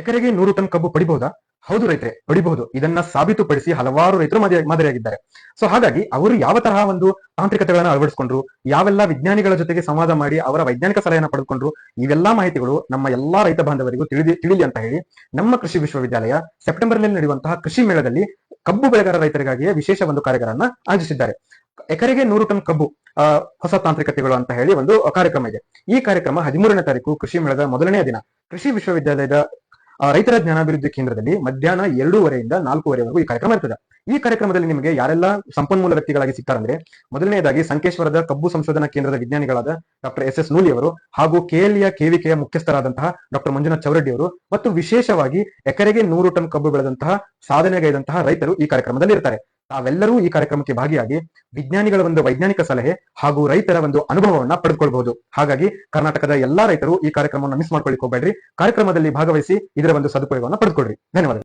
ಎಕರೆಗೆ ನೂರು ಟನ್ ಕಬ್ಬು ಪಡಿಬಹುದಾ? ಹೌದು ರೈತರೆ, ಪಡಿಬಹುದು. ಇದನ್ನ ಸಾಬೀತುಪಡಿಸಿ ಹಲವಾರು ರೈತರು ಮಾದರಿ ಮಾದರಿಯಾಗಿದ್ದಾರೆ ಸೊ ಹಾಗಾಗಿ ಅವರು ಯಾವ ತರಹ ಒಂದು ತಾಂತ್ರಿಕತೆಗಳನ್ನ ಅಳವಡಿಸಿಕೊಂಡ್ರು, ಯಾವೆಲ್ಲ ವಿಜ್ಞಾನಿಗಳ ಜೊತೆಗೆ ಸಂವಾದ ಮಾಡಿ ಅವರ ವೈಜ್ಞಾನಿಕ ಸಲಹೆಯನ್ನು ಪಡೆದುಕೊಂಡ್ರು ಇವೆಲ್ಲಾ ಮಾಹಿತಿಗಳು ನಮ್ಮ ಎಲ್ಲಾ ರೈತ ಬಾಂಧವರಿಗೂ ತಿಳಿದಿ ತಿಳಿಲಿ ಅಂತ ಹೇಳಿ ನಮ್ಮ ಕೃಷಿ ವಿಶ್ವವಿದ್ಯಾಲಯ ಸೆಪ್ಟೆಂಬರ್ನಲ್ಲಿ ನಡೆಯುವಂತಹ ಕೃಷಿ ಮೇಳದಲ್ಲಿ ಕಬ್ಬು ಬೆಳೆಗಾರ ರೈತರಿಗಾಗಿಯೇ ವಿಶೇಷ ಒಂದು ಕಾರ್ಯಕ್ರಮವನ್ನು ಆಯೋಜಿಸಿದ್ದಾರೆ. ಎಕರೆಗೆ ನೂರು ಟನ್ ಕಬ್ಬು ಹೊಸ ತಾಂತ್ರಿಕತೆಗಳು ಅಂತ ಹೇಳಿ ಒಂದು ಕಾರ್ಯಕ್ರಮ ಇದೆ. ಈ ಕಾರ್ಯಕ್ರಮ ಹದಿಮೂರನೇ ತಾರೀಕು ಕೃಷಿ ಮೇಳದ ಮೊದಲನೇ ದಿನ. ಕೃಷಿ ವಿಶ್ವವಿದ್ಯಾಲಯದ ರೈತರ ಜ್ಞಾನಾಭಿವೃದ್ಧಿ ಕೇಂದ್ರದಲ್ಲಿ ಮಧ್ಯಾಹ್ನ ಎರಡೂವರೆಯಿಂದ ನಾಲ್ಕೂವರೆವರೆಗೂ ಈ ಕಾರ್ಯಕ್ರಮ ಇರ್ತದೆ. ಈ ಕಾರ್ಯಕ್ರಮದಲ್ಲಿ ನಿಮಗೆ ಯಾರೆಲ್ಲ ಸಂಪನ್ಮೂಲ ವ್ಯಕ್ತಿಗಳಾಗಿ ಸಿಗ್ತಾರಂದ್ರೆ ಮೊದಲನೆಯದಾಗಿ ಸಂಕೇಶ್ವರದ ಕಬ್ಬು ಸಂಶೋಧನಾ ಕೇಂದ್ರದ ವಿಜ್ಞಾನಿಗಳಾದ ಡಾಕ್ಟರ್ ಎಸ್ ಎಸ್ ನೂಲಿ ಅವರು ಹಾಗೂ ಕೆಎಲ್ಇಯ ಕೆವಿಕೆಯ ಮುಖ್ಯಸ್ಥರಾದಂತಹ ಡಾಕ್ಟರ್ ಮಂಜುನಾಥ್ ಚೌರಡ್ಡಿ ಅವರು ಮತ್ತು ವಿಶೇಷವಾಗಿ ಎಕರೆಗೆ ನೂರು ಟನ್ ಕಬ್ಬು ಬೆಳೆದಂತಹ ಸಾಧನೆಗೈದಂತಹ ರೈತರು ಈ ಕಾರ್ಯಕ್ರಮದಲ್ಲಿ ಇರ್ತಾರೆ ತಾವೆಲ್ಲರೂ ಈ ಕಾರ್ಯಕ್ರಮಕ್ಕೆ ಭಾಗಿಯಾಗಿ ವಿಜ್ಞಾನಿಗಳ ಒಂದು ವೈಜ್ಞಾನಿಕ ಸಲಹೆ ಹಾಗೂ ರೈತರ ಒಂದು ಅನುಭವವನ್ನ ಪಡೆದುಕೊಳ್ಬಹುದು. ಹಾಗಾಗಿ ಕರ್ನಾಟಕದ ಎಲ್ಲಾ ರೈತರು ಈ ಕಾರ್ಯಕ್ರಮವನ್ನು ಮಿಸ್ ಮಾಡ್ಕೊಳ್ಳಿಕ್ ಹೋಗ್ಬೇಡ್ರಿ. ಕಾರ್ಯಕ್ರಮದಲ್ಲಿ ಭಾಗವಹಿಸಿ ಇದರ ಒಂದು ಸದುಪಯೋಗವನ್ನು ಪಡೆದುಕೊಳ್ಳ್ರಿ ಧನ್ಯವಾದ